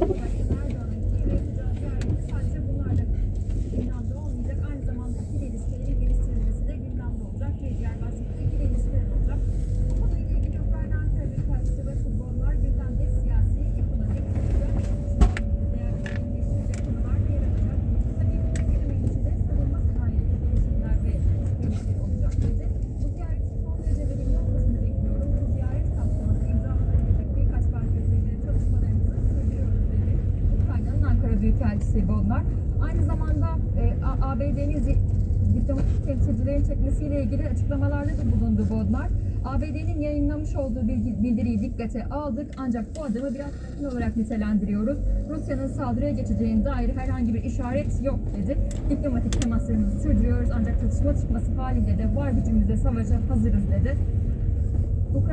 Thank you. Birisi Bodnar. Aynı zamanda e, ABD'nin diplomatik temsilcilerin çekmesiyle ilgili açıklamalarda da bulundu Bodnar. ABD'nin yayınlamış olduğu bilgi, bildiriyi dikkate aldık ancak bu adımı biraz sakin olarak nitelendiriyoruz. Rusya'nın saldırıya geçeceğine dair herhangi bir işaret yok dedi. Diplomatik temaslarımızı sürdürüyoruz ancak çatışma çıkması halinde de var gücümüzle savaşa hazırız dedi. Ukrayna